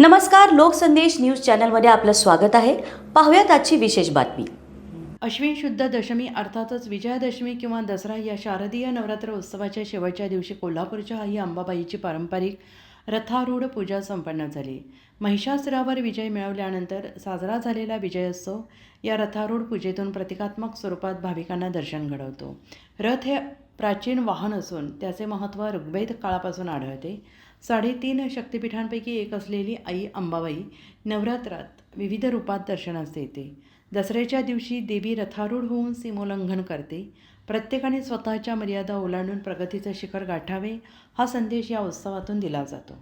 नमस्कार लोकसंदेश न्यूज चॅनलमध्ये आपलं स्वागत आहे. पाहूयात आजची विशेष बातमी. अश्विन शुद्ध दशमी अर्थातच विजयादशमी किंवा दसरा या शारदीय नवरात्र उत्सवाच्या शेवटच्या दिवशी कोल्हापूरच्या आई अंबाबाईची पारंपरिक रथारूढ पूजा संपन्न झाली. महिषासुरावर विजय मिळवल्यानंतर साजरा झालेला विजयोत्सव या रथारूढ पूजेतून प्रतिकात्मक स्वरूपात भाविकांना दर्शन घडवतो. रथ हे प्राचीन वाहन असून त्याचे महत्त्व ऋग्वेद काळापासून आढळते. साडेतीन शक्तिपीठांपैकी एक असलेली आई अंबाबाई नवरात्रात विविध रूपात दर्शनास येते. दसऱ्याच्या दिवशी देवी रथारूढ होऊन सीमोल्लंघन करते. प्रत्येकाने स्वतःच्या मर्यादा ओलांडून प्रगतीचं शिखर गाठावे हा संदेश या उत्सवातून दिला जातो.